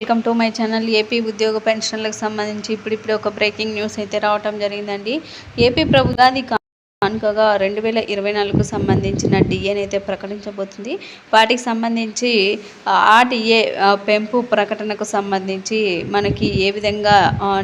Welcome to my channel AP ఉద్యోగ పెన్షన్లకు సంబంధించి ఇప్పుడిప్పుడు ఒక బ్రేకింగ్ న్యూస్ అయితే రావటం జరిగిందండి. ఏపీ ప్రభుత్వాది అనుకోగా రెండు వేల ఇరవై నాలుగుకు సంబంధించిన డిఏని అయితే ప్రకటించబోతుంది. వాటికి సంబంధించి ఆ డిఏ పెంపు ప్రకటనకు సంబంధించి మనకి ఏ విధంగా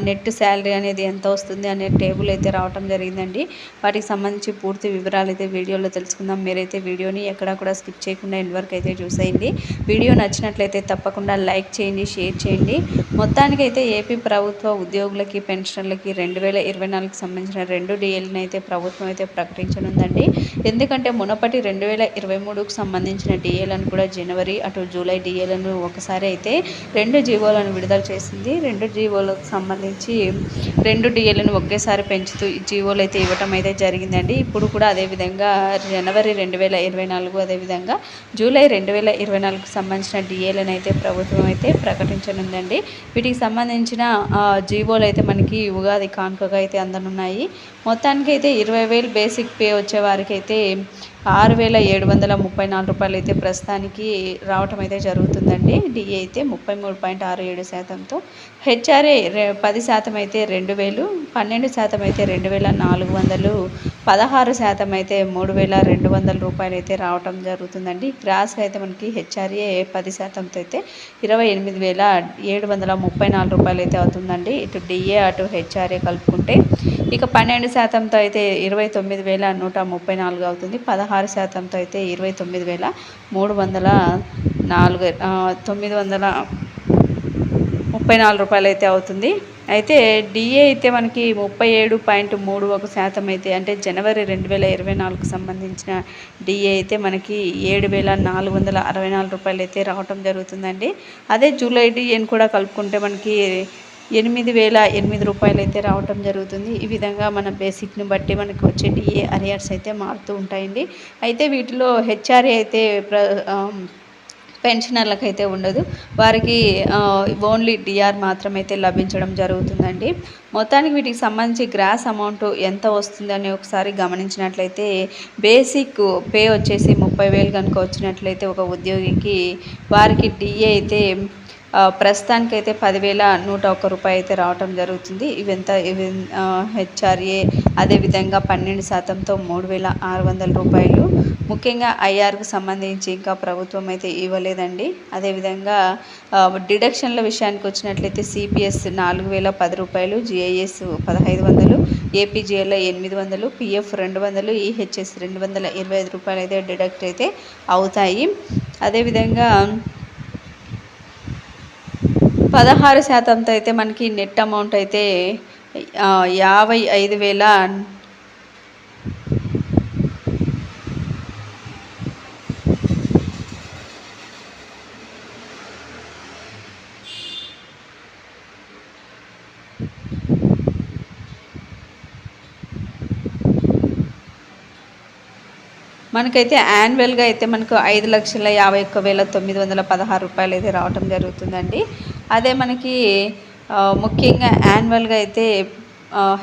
నెట్ శాలరీ అనేది ఎంత వస్తుంది అనే టేబుల్ అయితే రావటం జరిగిందండి. వాటికి సంబంధించి పూర్తి వివరాలు అయితే వీడియోలో తెలుసుకుందాం. మీరైతే వీడియోని ఎక్కడా కూడా స్కిప్ చేయకుండా ఎండ్ వరకు అయితే చూసేయండి. వీడియో నచ్చినట్లయితే తప్పకుండా లైక్ చేయండి షేర్ చేయండి. మొత్తానికైతే ఏపీ ప్రభుత్వ ఉద్యోగులకి పెన్షన్లకి రెండు వేల ఇరవై నాలుగుకి సంబంధించిన రెండు డిఏలను అయితే ప్రభుత్వం అయితే ప్రకటించనుందండి. ఎందుకంటే మునపటి రెండు వేల ఇరవై మూడుకు సంబంధించిన డిఏలను కూడా జనవరి అటు జూలై డిఏలను ఒకసారి అయితే రెండు జీవోలను విడుదల చేసింది. రెండు జీవోలకు సంబంధించి రెండు డిఏలను ఒకేసారి పెంచుతూ జీవోలు అయితే ఇవ్వటం అయితే జరిగిందండి. ఇప్పుడు కూడా అదేవిధంగా జనవరి రెండు వేల ఇరవై నాలుగు అదేవిధంగా జూలై రెండు వేల ఇరవై నాలుగుకు సంబంధించిన డిఏలను అయితే ప్రభుత్వం అయితే ప్రకటించనుందండి. వీటికి సంబంధించిన జీవోలు అయితే మనకి ఉగాది కానుకగా అయితే అందనున్నాయి. మొత్తానికి అయితే ఇరవై వేలు బేసిక్ పే వచ్చేవారికి అయితే ఆరు వేల ఏడు వందల ముప్పై నాలుగు రూపాయలు అయితే ప్రస్తుతానికి రావటం అయితే జరుగుతుందండి. డిఏ అయితే ముప్పై మూడు పాయింట్ ఆరు ఏడు శాతంతో హెచ్ఆర్ఏ పది శాతం అయితే రెండు వేలు పన్నెండు శాతం అయితే రెండు వేల నాలుగు వందలు పదహారు శాతం అయితే మూడు వేల రెండు వందల రూపాయలు అయితే రావటం జరుగుతుందండి. గ్రాస్ అయితే మనకి హెచ్ఆర్ఏ పది శాతంతో అయితే ఇరవై ఎనిమిది వేల ఏడు వందల ముప్పై నాలుగు రూపాయలు అయితే అవుతుందండి. ఇటు డిఏ అటు హెచ్ఆర్ఏ కలుపుకుంటే ఇక పన్నెండు శాతంతో అయితే ఇరవై తొమ్మిది వేల నూట ముప్పై నాలుగు అవుతుంది. పదహారు శాతంతో అయితే ఇరవై తొమ్మిది వేల మూడు వందల నాలుగు తొమ్మిది వందల ముప్పై నాలుగు రూపాయలు అయితే అవుతుంది. అయితే డిఏ అయితే మనకి ముప్పై ఏడు పాయింట్ మూడు ఒక శాతం అయితే అంటే జనవరి రెండు వేల ఇరవై నాలుగుకు సంబంధించిన డిఏ అయితే మనకి ఏడు వేల నాలుగు వందల అరవై నాలుగు రూపాయలు అయితే రావటం జరుగుతుందండి. అదే జూలై డిఏని కూడా కలుపుకుంటే మనకి ఎనిమిది వేల ఎనిమిది రూపాయలు అయితే రావటం జరుగుతుంది. ఈ విధంగా మన బేసిక్ని బట్టి మనకు వచ్చే డిఏ అరియర్స్ అయితే మారుతూ ఉంటాయండి. అయితే వీటిలో హెచ్ఆర్ఏ అయితే ప్ర పెన్షనర్లకు అయితే ఉండదు. వారికి ఓన్లీ డిఆర్ మాత్రమైతే లభించడం జరుగుతుందండి. మొత్తానికి వీటికి సంబంధించి గ్రాస్ అమౌంట్ ఎంత వస్తుందని ఒకసారి గమనించినట్లయితే బేసిక్ పే వచ్చేసి ముప్పై వేలు కనుక వచ్చినట్లయితే ఒక ఉద్యోగికి వారికి డిఏ అయితే ప్రస్తుతానికైతే పదివేల నూట ఒక్క రూపాయి అయితే రావటం జరుగుతుంది. ఇవెంత ఇవి హెచ్ఆర్ఏ అదేవిధంగా పన్నెండు శాతంతో మూడు వేల ఆరు వందల రూపాయలు. ముఖ్యంగా ఐఆర్కు సంబంధించి ఇంకా ప్రభుత్వం అయితే ఇవ్వలేదండి. అదేవిధంగా డిడక్షన్ల విషయానికి వచ్చినట్లయితే సిపిఎస్ నాలుగు వేల పది రూపాయలు జిఐఎస్ పదహైదు వందలు ఏపీజీఎల్ ఎనిమిది వందలు పిఎఫ్ రెండు వందలు ఈహెచ్ఎస్ రెండు వందల ఇరవై ఐదు రూపాయలు అయితే డిడక్ట్ అయితే అవుతాయి. అదేవిధంగా పదహారు శాతంతో అయితే మనకి నెట్ అమౌంట్ అయితే యాభై ఐదు వేల మనకైతే యాన్యువల్గా అయితే మనకు ఐదు లక్షల యాభై ఒక్క వేల తొమ్మిది వందల పదహారు రూపాయలు అయితే రావటం జరుగుతుందండి. అదే మనకి ముఖ్యంగా యాన్యువల్గా అయితే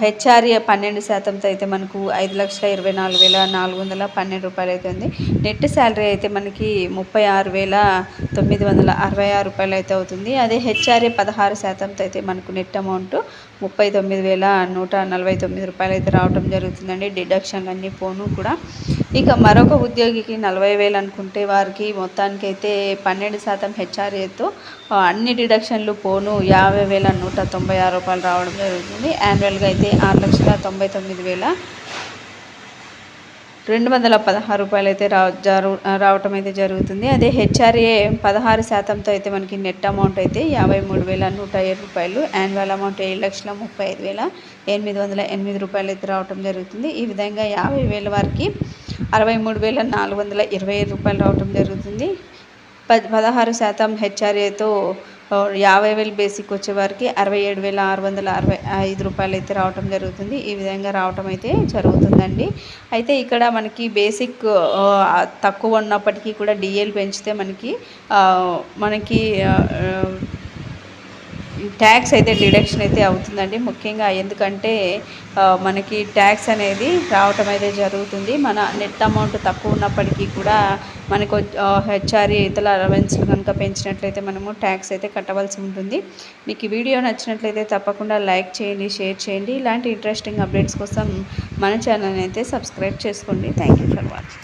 హెచ్ఆర్ఏ పన్నెండు శాతంతో అయితే మనకు ఐదు లక్షల ఇరవై నాలుగు వేల నాలుగు వందల పన్నెండు రూపాయలు అయితే ఉంది. నెట్ శాలరీ అయితే మనకి ముప్పై ఆరు వేల తొమ్మిది వందల అరవై ఆరు రూపాయలు అయితే అవుతుంది. అదే హెచ్ఆర్ఏ పదహారు శాతంతో అయితే మనకు నెట్ అమౌంట్ ముప్పై తొమ్మిది వేల నూట నలభై తొమ్మిది రూపాయలు అయితే రావడం జరుగుతుందండి. డిడక్షన్లు అన్నీ ఫోను కూడా. ఇక మరొక ఉద్యోగికి నలభై వేలు అనుకుంటే వారికి మొత్తానికి అయితే పన్నెండు శాతం హెచ్ఆర్ఏతో అన్ని డిడక్షన్లు పోను యాభై వేల నూట తొంభై ఆరు రూపాయలు రావడం జరుగుతుంది. యాన్యువల్గా అయితే ఆరు లక్షల తొంభై తొమ్మిది వేల రెండు వందల పదహారు రూపాయలు అయితే రా జరు రావటం అయితే జరుగుతుంది. అదే హెచ్ఆర్ఏ పదహారు శాతంతో అయితే మనకి నెట్ అమౌంట్ అయితే యాభై మూడు వేల నూట ఏడు రూపాయలు. యాన్యువల్ అమౌంట్ ఏడు లక్షల ముప్పై ఐదు వేల ఎనిమిది వందల ఎనిమిది రూపాయలు అయితే రావటం జరుగుతుంది. ఈ విధంగా యాభై వేల వారికి అరవై మూడు వేల నాలుగు వందల ఇరవై ఐదు రూపాయలు రావటం జరుగుతుంది. పద్ పదహారు శాతం హెచ్ఆర్ఏతో యాభై వేలు బేసిక్ వచ్చేవారికి అరవై ఏడు వేల ఆరు వందల అరవై ఐదు రూపాయలు అయితే రావటం జరుగుతుంది. ఈ విధంగా రావటం అయితే జరుగుతుందండి. అయితే ఇక్కడ మనకి బేసిక్ తక్కువ ఉన్నప్పటికీ కూడా డిఎల్ పెంచితే మనకి మనకి ట్యాక్స్ అయితే డిడక్షన్ అయితే అవుతుందండి. ముఖ్యంగా ఎందుకంటే మనకి ట్యాక్స్ అనేది రావటం అయితే జరుగుతుంది. మన నెట్ అమౌంట్ తక్కువ ఉన్నప్పటికీ కూడా మనకు హెచ్ఆర్ఏ ఇతర అలవెన్స్లు కనుక పెంచినట్లయితే మనము ట్యాక్స్ అయితే కట్టవలసి ఉంటుంది. మీకు ఈ వీడియో నచ్చినట్లయితే తప్పకుండా లైక్ చేయండి షేర్ చేయండి. ఇలాంటి ఇంట్రెస్టింగ్ అప్డేట్స్ కోసం మన ఛానల్ అయితే సబ్స్క్రైబ్ చేసుకోండి. Thank you for watching.